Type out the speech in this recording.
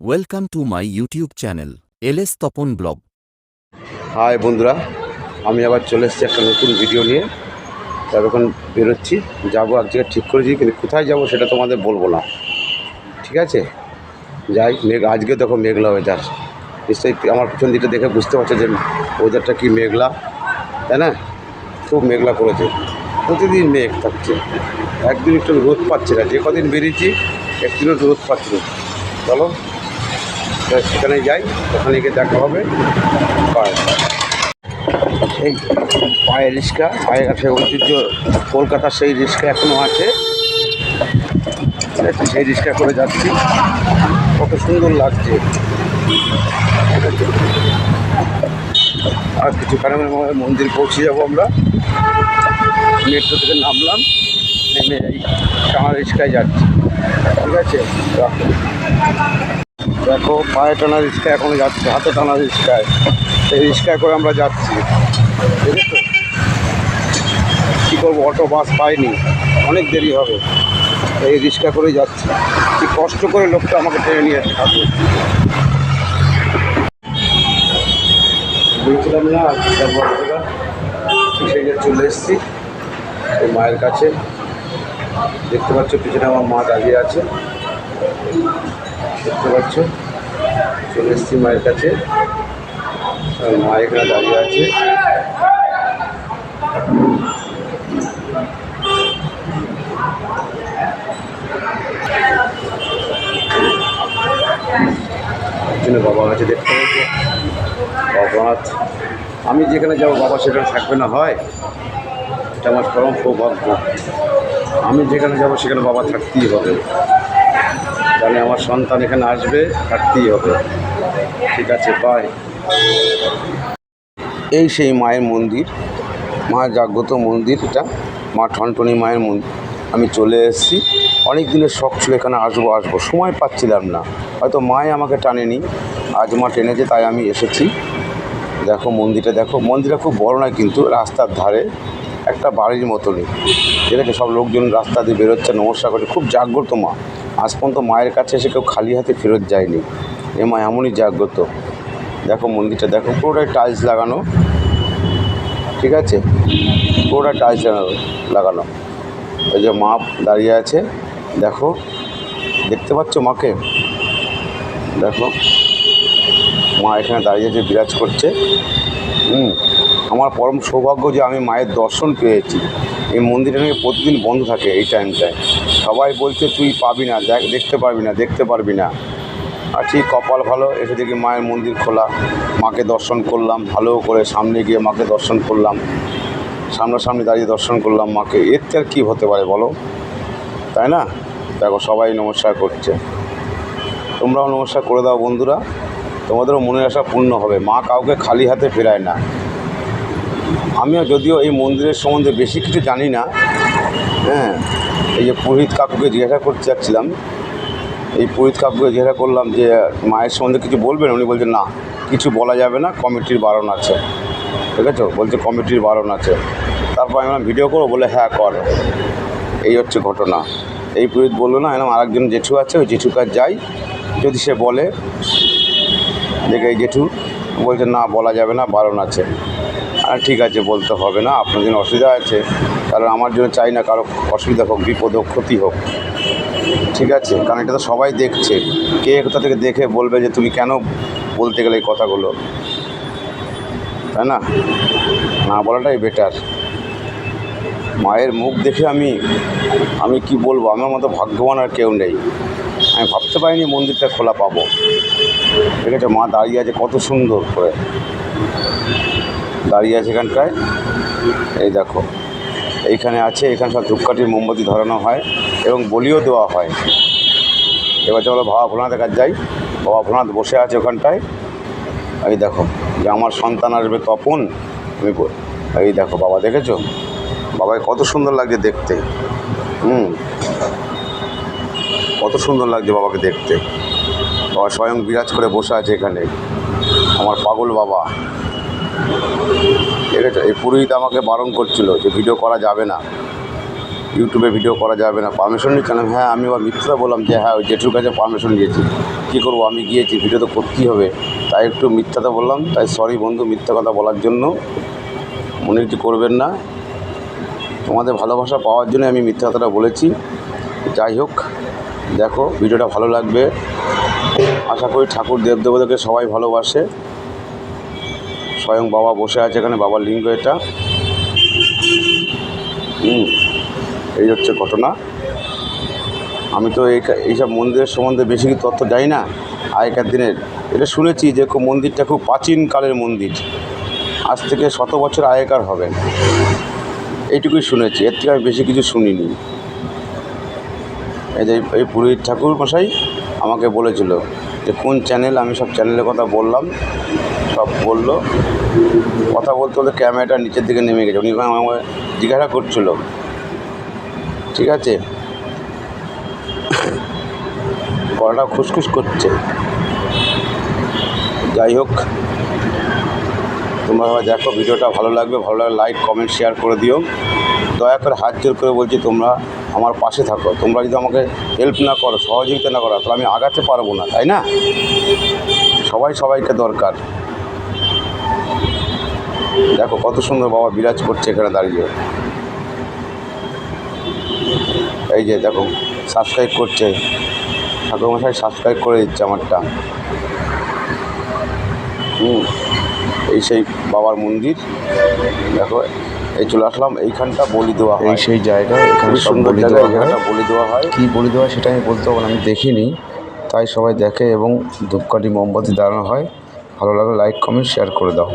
Welcome my YouTube channel L S Tapan vlog hi বন্ধুরা। আমি আবার চলে এসেছি একটা নতুন ভিডিও নিয়ে। তার এখন বেরোচ্ছি। যাব এক জায়গায় ঠিক করেছি কিন্তু কোথায় যাব সেটা তোমাদের বলব না। ঠিক আছে? যাই, মেঘ, আজকে দেখো মেঘলা ওয়েদার নিশ্চয়ই আমার পিছন দিকটা দেখে বুঝতে পারছ যে ওয়েদারটা কি মেঘলা। তাই না? খুব মেঘলা করেছে। প্রতিদিন মেঘ থাকছে। একদিন একটু রোদ পাচ্ছে না। যে কদিন বেরিয়েছি, একদিনও রোদ পাচ্ছি না। চলো। সেখানে যাই, ওখানে গিয়ে দেখা হবে। এই পায়ে রিক্সা পায়ে আছে ঐতিহ্য, কলকাতার সেই রিক্সা এখনও আছে। সেই রিক্সা করে যাচ্ছি। কত সুন্দর লাগছে। আর কিছুক্ষণের মন্দির পৌঁছে যাব আমরা। মেট্রো থেকে নামলাম। নেমে এই টানা রিক্সায় যাচ্ছি। ঠিক আছে? দেখো, পায়ে টানা রিক্সা, এখনও যাচ্ছে, হাতে টানা রিক্সায়। এই রিক্সায় করে আমরা যাচ্ছি। বুঝেছ কী করব, অটো, বাস পাইনি। অনেক দেরি হবে। এই রিক্সা করেই যাচ্ছি। কি কষ্ট করে লোকটা আমাকে টেনে নিয়ে যাচ্ছে হাতে বলছিলাম না সেই চলে এসেছি মায়ের কাছে। দেখতে পাচ্ছ, পিছনে আমার মা দাঁড়িয়ে আছে। দেখতে পাচ্ছ, চলে এসেছি মায়ের কাছে। মা এখানে দাঁড়িয়ে আছে। বাবা আছে দেখতে পাচ্ছ। বাবা আমি যেখানে যাব বাবা সেখানে থাকবে না, হয়? এটা আমার পরম সৌভাগ্য। আমি যেখানে যাব, সেখানে বাবা থাকতেই হবে। তাহলে আমার সন্তান এখানে আসবে, থাকতেই হবে। ঠিক আছে বাই এই সেই মায়ের মন্দির, মা জাগ্রত মন্দির এটা, মা ঠনটনি মায়ের মন্দির। আমি চলে এসেছি। অনেক দিনের শখ ছিল এখানে আসব আসব। সময় পাচ্ছিলাম না। হয়তো মায়ে আমাকে টানেনি। আজ মা টেনেছে, তাই আমি এসেছি। দেখো মন্দিরটা দেখো। মন্দিরটা খুব বড় নয়, কিন্তু রাস্তার ধারে। একটা বাড়ির মতনই। আছে সব লোকজন রাস্তা দিয়ে বেরোচ্ছে, নমস্কার করে খুব জাগ্রত মা। আজ পর্যন্ত মায়ের কাছে এসে কেউ খালি হাতে ফেরত যায়নি। এ মা এমনই জাগ্রত। দেখো মন্দিরটা, দেখো পুরোটাই টাইলস লাগানো। ঠিক আছে? পুরোটা টাইলস লাগানো ওই যে মা দাঁড়িয়ে আছে, দেখো। দেখতে পাচ্ছ মাকে? দেখো। মা এখানে দাঁড়িয়ে আছে, বিরাজ করছে। হুম। আমার পরম সৌভাগ্য যে আমি মায়ের দর্শন পেয়েছি। এই মন্দিরটা নাকি প্রতিদিন বন্ধ থাকে এই টাইমটায় সবাই বলছে, তুই পাবি না, দেখ, দেখতে পারবি না, দেখতে পারবি না। আর ঠিক কপাল ভালো, এসে দেখি মায়ের মন্দির খোলা। মাকে দর্শন করলাম ভালো করে সামনে গিয়ে মাকে দর্শন করলাম। সামনাসামনি দাঁড়িয়ে দর্শন করলাম মাকে। এর আর কী হতে পারে বলো? তাই না? দেখো, সবাই নমস্কার করছে। তোমরাও নমস্কার করে দাও বন্ধুরা। তোমাদেরও মনের আশা পূর্ণ হবে। মা কাউকে খালি হাতে ফেরায় না। আমিও যদিও এই মন্দিরের সম্বন্ধে বেশি কিছু জানি না। হ্যাঁ এই যে পুরোহিত কাকুকে জিজ্ঞাসা করতে যাচ্ছিলাম, এই পুরোহিত কাকুকে জিজ্ঞাসা করলাম যে, মায়ের সম্বন্ধে কিছু বলবেন? উনি বলছেন, না, কিছু বলা যাবে না, কমিটির বারণ আছে। ঠিক আছে? বলছে, কমিটির বারণ আছে। তারপর আমি ভিডিও করব? বলে হ্যাঁ কর। এই হচ্ছে ঘটনা। এই পুরোহিত বলল না, এরকম আরেকজন জেঠু আছে, ওই জেঠু কাজ যাই, যদি সে বলে, দেখে এই জেঠু, বলছে, না, বলা যাবে না, বারণ আছে। ঠিক আছে, বলতে হবে না। আপনার জন্য অসুবিধা আছে, কারণ আমার জন্য চাই না, কারও অসুবিধা হোক, বিপদ হোক, ক্ষতি হোক। ঠিক আছে? কারণ এটা তো সবাই দেখছে। কে কোথা থেকে দেখে বলবে যে তুমি কেন বলতে গেলে এই কথাগুলো? তাই না? না বলাটাই বেটার মায়ের মুখ দেখে আমি আমি কি বলব? আমার মতো ভাগ্যবান আর কেউ নেই। আমি ভাবতে পারিনি মন্দিরটা খোলা পাবো। ঠিক আছে, মা দাঁড়িয়ে আছে কত সুন্দর করে। দাঁড়িয়ে আছে এখানটায়। এই দেখো, এইখানে আছে এখানে সব ধূপকাঠির মোমবাতি ধরানো হয় এবং বলিও দেওয়া হয়। এবার চলো বাবা ভোলানাথের কাছে যাই। বাবা ভোলানাথ বসে আছে ওখানটায়। এই দেখো, যে আমার সন্তান আসবে তপন আমি এই দেখো, বাবা দেখেছ? বাবাকে কত সুন্দর লাগছে দেখতে। হুম, কত সুন্দর লাগছে বাবাকে দেখতে। বাবা স্বয়ং বিরাজ করে বসে আছে এখানে। আমার পাগল বাবা। ঠিক আছে এই পুরোহিত আমাকে বারণ করছিল যে ভিডিও করা যাবে না। ইউটিউবে ভিডিও করা যাবে না। পারমিশন নিচ্ছিলাম হ্যাঁ আমি আবার মিথ্যা বললাম যে হ্যাঁ ওই জেঠুর কাছে পারমিশন নিয়েছি কী করব? আমি গিয়েছি ভিডিও তো করতেই হবে। তাই একটু মিথ্যাটা বললাম। তাই সরি বন্ধু, মিথ্যা কথা বলার জন্য। মনে কিছু করবেন না। তোমাদের ভালোবাসা পাওয়ার জন্য আমি মিথ্যা কথাটা বলেছি। যাই হোক, দেখো ভিডিওটা ভালো লাগবে। আশা করি ঠাকুর দেবদেবতাকে সবাই ভালোবাসে। স্বয়ং বাবা বসে আছে এখানে, বাবার লিঙ্গ এটা। হুম, এই হচ্ছে ঘটনা। আমি তো এই এইসব মন্দিরের সম্বন্ধে বেশি কিছু তথ্য জানি না, আগেকার দিনের। এটা শুনেছি যে মন্দিরটা খুব প্রাচীন কালের মন্দির। আজ থেকে শত বছর আগেকার হবে। এইটুকুই শুনেছি, এর থেকে আমি বেশি কিছু শুনিনি। এই যে এই পুরোহিত ঠাকুর মশাই আমাকে বলেছিল যে কোন চ্যানেল আমি সব চ্যানেলের কথা বললাম। সব বলল। কথা বলতে বলতে ক্যামেরাটা নিচের দিকে নেমে গেছে। উনি আমাকে জিজ্ঞাসা করছিল। ঠিক আছে? গলাটা খুসখুস করছে। যাই হোক, তোমরা দেখো, ভিডিওটা ভালো লাগবে। ভালো লাগলে লাইক কমেন্ট শেয়ার করে দিও। দয়া করে হাত জোর করে বলছি তোমরা আমার পাশে থাকো। তোমরা যদি আমাকে হেল্প না করো, সহযোগিতা না করো, তাহলে আমি আগাতে পারব না, তাই না? সবাই সবাইকে দরকার। দেখো কত সুন্দর বাবা বিরাজ করছে এখানে দাঁড়িয়ে। এই যে দেখো সাবস্ক্রাইব করছে। ঠাকুরমশাই সাবস্ক্রাইব করে দিচ্ছে আমারটা। হুম এই সেই বাবার মন্দির। দেখো এই চলে আসলাম এইখানটা বলি দেওয়া এই হয় সেই জায়গা এখানে সুন্দর জায়গা বলি দেওয়া হয়। কী বলি দেওয়া সেটা আমি বলতে পারব আমি দেখিনি। তাই সবাই দেখে এবং ধূপকাঠি মোমবাতি দাঁড়ানো হয়। ভালো লাগলে লাইক কমেন্ট শেয়ার করে দাও।